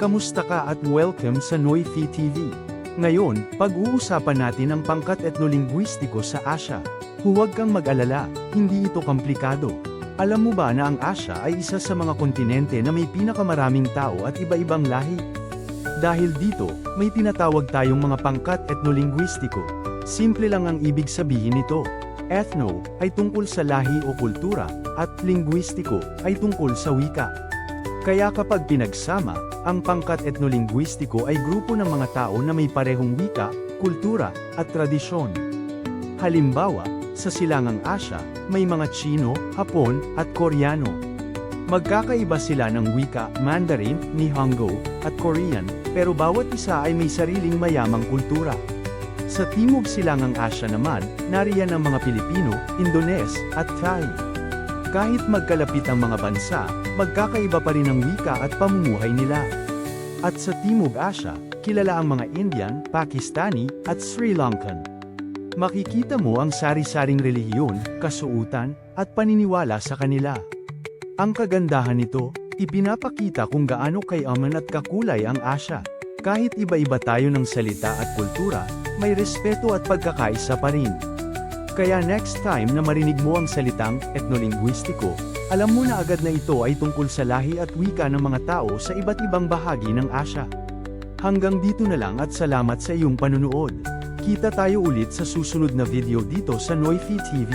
Kamusta ka at welcome sa Noifi TV. Ngayon, pag-uusapan natin ang pangkat etnolinguistiko sa Asya. Huwag kang mag-alala, hindi ito komplikado. Alam mo ba na ang Asya ay isa sa mga kontinente na may pinakamaraming tao at iba-ibang lahi? Dahil dito, may tinatawag tayong mga pangkat etnolinguistiko. Simple lang ang ibig sabihin nito. Ethno ay tungkol sa lahi o kultura, at linguistiko ay tungkol sa wika. Kaya kapag pinagsama, ang pangkat etnolinguistiko ay grupo ng mga tao na may parehong wika, kultura, at tradisyon. Halimbawa, sa Silangang Asya, may mga Chino, Hapon, at Koreano. Magkakaiba sila ng wika, Mandarin, Nihongo, at Korean, pero bawat isa ay may sariling mayamang kultura. Sa Timog Silangang Asya naman, nariyan ang mga Pilipino, Indones, at Thai. Kahit magkalapit ang mga bansa, magkakaiba pa rin ang wika at pamumuhay nila. At sa Timog Asya, kilala ang mga Indian, Pakistani, at Sri Lankan. Makikita mo ang sari-saring relihiyon, kasuutan, at paniniwala sa kanila. Ang kagandahan nito, ipinapakita kung gaano kayaman at kakulay ang Asya. Kahit iba-iba tayo ng salita at kultura, may respeto at pagkakaisa pa rin. Kaya next time na marinig mo ang salitang etnolinguistiko, alam mo na agad na ito ay tungkol sa lahi at wika ng mga tao sa iba't ibang bahagi ng Asya. Hanggang dito na lang at salamat sa iyong panunood. Kita tayo ulit sa susunod na video dito sa Noifi TV.